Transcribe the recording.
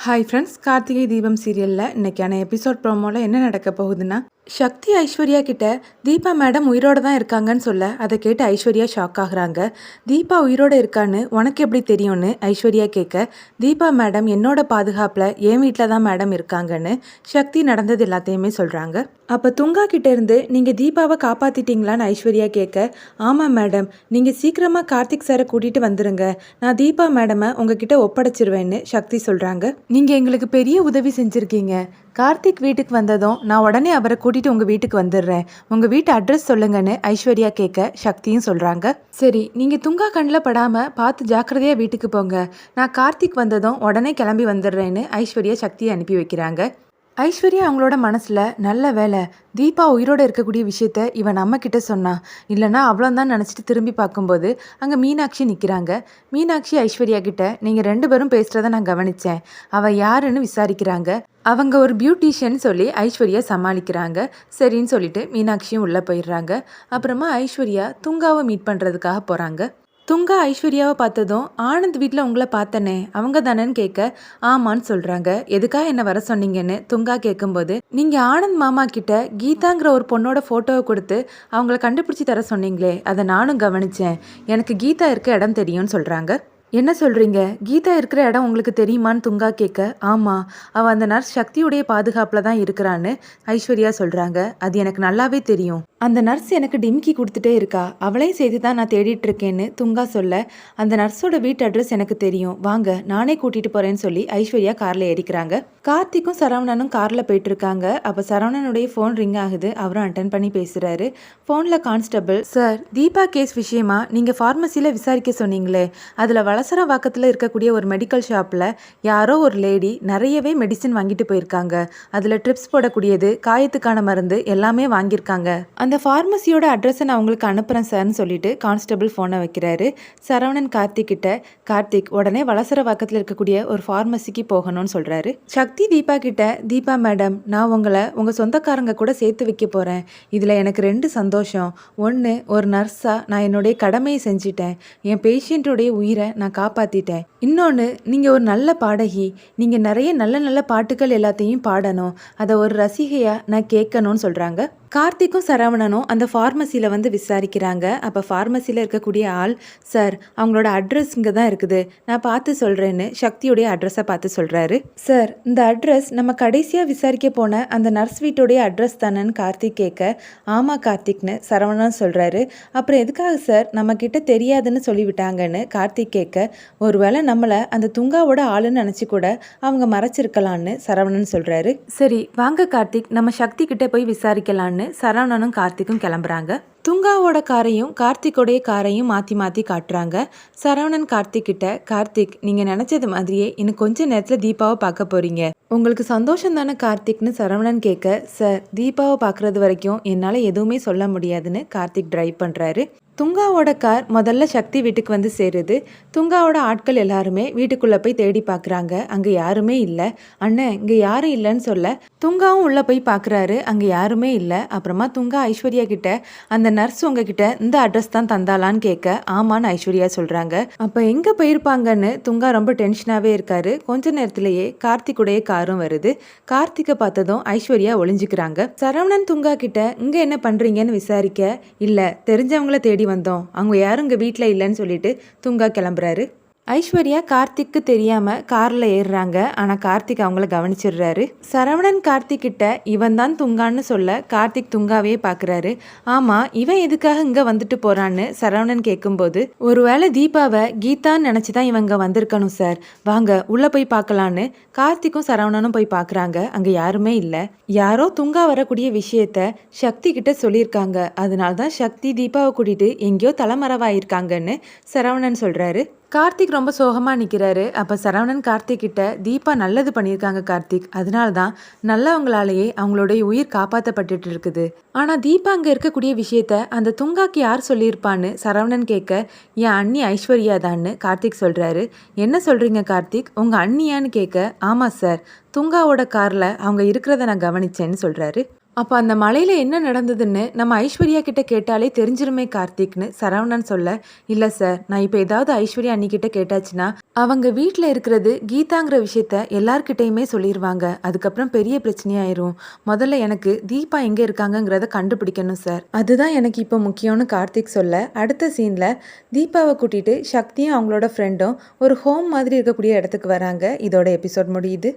Hi friends Karthigai Deepam சீரியலில் இன்னைக்கான episode ப்ரோமோவில் என்ன நடக்க போகுதுன்னா சக்தி ஐஸ்வர்யா கிட்ட தீபா மேடம் உயிரோடு தான் இருக்காங்கன்னு சொல்ல அதை கேட்டு ஐஸ்வர்யா ஷாக் ஆகுறாங்க. தீபா உயிரோடு இருக்கான்னு உனக்கு எப்படி தெரியும்னு ஐஸ்வர்யா கேட்க தீபா மேடம் என்னோட பாதுகாப்பில் என் வீட்டில் தான் மேடம் இருக்காங்கன்னு சக்தி நடந்தது எல்லாத்தையுமே சொல்கிறாங்க அப்போ துங்கா கிட்ட இருந்து நீங்கள் தீபாவை காப்பாற்றிட்டீங்களான்னு ஐஸ்வர்யா கேட்க ஆமாம் மேடம் நீங்கள் சீக்கிரமாக கார்த்திக் சாரை கூட்டிகிட்டு வந்துடுங்க நான் தீபா மேடமை உங்ககிட்ட ஒப்படைச்சிருவேன்னு சக்தி சொல்கிறாங்க நீங்கள் எங்களுக்கு பெரிய உதவி செஞ்சுருக்கீங்க. கார்த்திக் வீட்டுக்கு வந்ததும் நான் உடனே அவரை கூட்டிட்டு உங்க வீட்டுக்கு வந்துடுறேன். உங்க வீட்டு அட்ரஸ் சொல்லுங்கன்னு ஐஸ்வர்யா கேட்க சக்தியும் சொல்றாங்க. சரி நீங்க துங்கா கண்ணில் படாம பார்த்து ஜாக்கிரதையா வீட்டுக்கு போங்க. நான் கார்த்திக் வந்ததும் உடனே கிளம்பி வந்துடுறேன்னு ஐஸ்வர்யா சக்தியை அனுப்பி வைக்கிறாங்க. ஐஸ்வர்யா அவங்களோட மனசில் நல்ல வேலை தீபா உயிரோடு இருக்கக்கூடிய விஷயத்த இவன் நம்ம சொன்னான் சொன்னா அவ்வளோந்தான் நினச்சிட்டு திரும்பி பார்க்கும்போது அங்கே மீனாட்சி நிற்கிறாங்க மீனாட்சி ஐஸ்வர்யா கிட்ட நீங்கள் ரெண்டு பேரும் பேசுகிறத நான் கவனித்தேன் அவள் யாருன்னு விசாரிக்கிறாங்க. அவங்க ஒரு பியூட்டிஷியன் சொல்லி ஐஸ்வர்யா சமாளிக்கிறாங்க. சரின்னு சொல்லிட்டு மீனாட்சியும் உள்ளே போயிடுறாங்க. அப்புறமா ஐஸ்வர்யா துங்காவை மீட் பண்ணுறதுக்காக போகிறாங்க துங்கா ஐஸ்வர்யாவை பார்த்ததும் ஆனந்த் வீட்டில் உங்களை பார்த்தனே அவங்க தானேன்னு கேட்க ஆமான்னு சொல்கிறாங்க எதுக்காக என்ன வர சொன்னீங்கன்னு துங்கா கேட்கும்போது நீங்கள் ஆனந்த் மாமா கிட்ட கீதாங்கிற ஒரு பொண்ணோட ஃபோட்டோவை கொடுத்து அவங்கள கண்டுபிடிச்சி தர சொன்னீங்களே அதை நானும் கவனித்தேன் எனக்கு கீதா இருக்க இடம் தெரியும்னு சொல்கிறாங்க என்ன சொல்கிறீங்க கீதா இருக்கிற இடம் உங்களுக்கு தெரியுமான்னு துங்கா கேட்க ஆமாம் அவள் அந்த நர்ஸ் சக்தியுடைய பாதுகாப்பில் தான் இருக்கிறான்னு ஐஸ்வர்யா சொல்கிறாங்க அது எனக்கு நல்லாவே தெரியும். அந்த நர்ஸ் எனக்கு டிம்கி கொடுத்துட்டே இருக்கா. அவளையும் சேர்த்து தான் நான் தேடிட்டு இருக்கேன்னு துங்கா சொல்ல அந்த நர்ஸோட வீட்டு அட்ரஸ் எனக்கு தெரியும். வாங்க நானே கூட்டிட்டு போறேன்னு சொல்லி ஐஸ்வர்யா கார்ல ஏறிக்கிறாங்க. கார்த்திக்கும் சரவணனும் கார்ல போயிட்டு இருக்காங்க அப்ப சரவணனுடைய ஃபோன் ரிங் ஆகுது. அவரும் அட்டன் பண்ணி பேசுறாரு. ஃபோனில் கான்ஸ்டபிள் சார் தீபா கேஸ் விஷயமா? நீங்க ஃபார்மசியில விசாரிக்க சொன்னீங்களே. அதுல வள வாக்கத்துல இருக்கக்கூடிய ஒரு மெடிக்கல் ஷாப்பில் யாரோ ஒரு லேடி நிறையவே மெடிசின் வாங்கிட்டு போயிருக்காங்க. அதில் ட்ரிப்ஸ் போடக்கூடியது காயத்துக்கான மருந்து எல்லாமே வாங்கியிருக்காங்க. அந்த ஃபார்மசியோட அட்ரஸை நான் உங்களுக்கு அனுப்புகிறேன் சார்னு சொல்லிட்டு கான்ஸ்டபிள் ஃபோனை வைக்கிறாரு. சரவணன் கார்த்திக் கிட்ட கார்த்திக் உடனே வளசரவாக்கத்தில் இருக்கக்கூடிய ஒரு ஃபார்மசிக்கு போகணும்னு சொல்கிறாரு சக்தி தீபா கிட்ட தீபா மேடம் நான் உங்களை உங்கள் சொந்தக்காரங்க கூட சேர்த்து வைக்க போகிறேன் இதில் எனக்கு ரெண்டு சந்தோஷம். ஒன்று ஒரு நர்ஸாக நான் என்னுடைய கடமையை செஞ்சிட்டேன். என் பேஷண்ட்டுடைய உயிரை நான் காப்பாற்றிட்டேன் இன்னொன்று நீங்கள் ஒரு நல்ல பாடகி. நீங்கள் நிறைய நல்ல நல்ல பாட்டுகள் எல்லாத்தையும் பாடணும். அதை ஒரு ரசிகையாக நான் கேட்கணும்னு சொல்கிறாங்க கார்த்திக்கும் சரவணனும் அந்த ஃபார்மசியில் வந்து விசாரிக்கிறாங்க. அப்போ ஃபார்மசியில் இருக்கக்கூடிய ஆள் சார் அவங்களோட அட்ரஸ் இங்கே தான் இருக்குது. நான் பார்த்து சொல்கிறேன்னு சக்தியுடைய அட்ரஸை பார்த்து சொல்கிறாரு சார் இந்த அட்ரஸ் நம்ம கடைசியாக விசாரிக்க போன அந்த நர்ஸ் வீட்டுடைய அட்ரஸ் தானேன்னு கார்த்திக் கேட்க ஆமாம் கார்த்திக்னு சரவணன் சொல்கிறாரு அப்புறம் எதுக்காக சார் நம்மக்கிட்ட தெரியாதுன்னு சொல்லிவிட்டாங்கன்னு கார்த்திக் கேட்க ஒருவேளை நம்மளை அந்த துங்காவோட ஆளுன்னு நினச்சி கூட அவங்க மறைச்சிருக்கலான்னு சரவணன் சொல்கிறாரு சரி வாங்க கார்த்திக். நம்ம சக்தி கிட்டே போய் விசாரிக்கலான்னு சரவணனும் கார்த்திக்கும் கிளம்புறாங்க. துங்காவோட காரையும் கார்த்திக்கோடைய காரையும் மாற்றி மாற்றி காட்டுறாங்க. சரவணன் கார்த்திக் கிட்ட கார்த்திக் நீங்கள் நினச்சது மாதிரியே இன்னும் கொஞ்ச நேரத்தில் தீபாவை பார்க்க போகிறீங்க உங்களுக்கு சந்தோஷம் தானே கார்த்திக்னு சரவணன் கேட்க சார் தீபாவை பார்க்குறது வரைக்கும் என்னால் எதுவுமே சொல்ல முடியாதுன்னு கார்த்திக் ட்ரைவ் பண்ணுறாரு துங்காவோட கார் முதல்ல சக்தி வீட்டுக்கு வந்து சேருது. துங்காவோட ஆட்கள் எல்லாருமே வீட்டுக்குள்ளே போய் தேடி பார்க்குறாங்க அங்கே யாருமே இல்லை. அண்ணன் இங்கே யாரும் இல்லைன்னு சொல்ல துங்காவும் உள்ளே போய் பார்க்குறாரு அங்கே யாருமே இல்லை. அப்புறமா துங்கா ஐஸ்வர்யா கிட்ட அந்த நர்ஸ் உங்ககிட்ட இந்த அட்ரஸ் தான் தந்தாலான்னு கேட்க ஆமான்னு ஐஸ்வர்யா சொல்கிறாங்க அப்போ எங்கே போயிருப்பாங்கன்னு துங்கா ரொம்ப டென்ஷனாகவே இருக்காரு. கொஞ்ச நேரத்திலேயே கார்த்திக்குடைய காரும் வருது. கார்த்திகை பார்த்ததும் ஐஸ்வர்யா ஒளிஞ்சுக்கிறாங்க. சரவணன் துங்கா கிட்ட இங்கே என்ன பண்ணுறீங்கன்னு விசாரிக்க? இல்லை தெரிஞ்சவங்கள தேடி வந்தோம். அவங்க யாரும் இங்கே வீட்டில் இல்லைன்னு சொல்லிட்டு துங்கா கிளம்புறாரு. ஐஸ்வர்யா கார்த்திக்கு தெரியாமல் காரில் ஏறுறாங்க. ஆனால் கார்த்திக் அவங்கள கவனிச்சிடுறாரு. சரவணன் கார்த்திக் கிட்ட இவன் தான் துங்கான்னு சொல்ல கார்த்திக் துங்காவே பார்க்குறாரு ஆமாம் இவன் எதுக்காக இங்கே வந்துட்டு போகிறான்னு சரவணன் கேட்கும்போது ஒருவேளை தீபாவை கீதான்னு நினச்சி தான் இவங்க வந்திருக்கணும் சார். வாங்க உள்ளே போய் பார்க்கலான்னு கார்த்திக்கும் சரவணனும் போய் பார்க்குறாங்க அங்கே யாருமே இல்லை. யாரோ துங்கா வரக்கூடிய விஷயத்த சக்தி கிட்ட சொல்லியிருக்காங்க. அதனால தான் சக்தி தீபாவை கூட்டிகிட்டு எங்கேயோ தலைமறைவாயிருக்காங்கன்னு சரவணன் சொல்கிறாரு கார்த்திக் ரொம்ப சோகமாக நிற்கிறாரு அப்போ சரவணன் கார்த்திக் கிட்ட தீபா நல்லது பண்ணியிருக்காங்க கார்த்திக். அதனால தான் நல்லவங்களாலேயே அவங்களுடைய உயிர் காப்பாற்றப்பட்டுட்டு இருக்குது. ஆனால் தீபா அங்கே இருக்கக்கூடிய விஷயத்த அந்த துங்காக்கு யார் சொல்லியிருப்பான்னு சரவணன் கேட்க என் அண்ணி ஐஸ்வர்யா தான்னு கார்த்திக் சொல்கிறாரு என்ன சொல்கிறீங்க கார்த்திக்? உங்கள் அண்ணியான்னு கேட்க ஆமாம் சார். துங்காவோட காரில் அவங்க இருக்கிறத நான் கவனிச்சேன்னு சொல்கிறாரு அப்போ அந்த மலையில் என்ன நடந்ததுன்னு நம்ம ஐஸ்வர்யா கிட்ட கேட்டாலே தெரிஞ்சிருமே கார்த்திக்னு சரவணன் சொல்ல இல்லை சார் நான் இப்போ ஏதாவது ஐஸ்வர்யா அன்னிக்கிட்ட கேட்டாச்சுன்னா அவங்க வீட்டில் இருக்கிறது கீதாங்கிற விஷயத்த எல்லார்கிட்டையுமே சொல்லிடுவாங்க அதுக்கப்புறம் பெரிய பிரச்சனையாயிரும். முதல்ல எனக்கு தீபா எங்கே இருக்காங்கங்கிறத கண்டுபிடிக்கணும் சார் அதுதான் எனக்கு இப்போ முக்கியம்னு கார்த்திக் சொல்ல அடுத்த சீனில் தீபாவை கூட்டிட்டு சக்தியும் அவங்களோட ஃப்ரெண்டும் ஒரு ஹோம் மாதிரி இருக்கக்கூடிய இடத்துக்கு வராங்க. இதோட எபிசோட் முடியுது.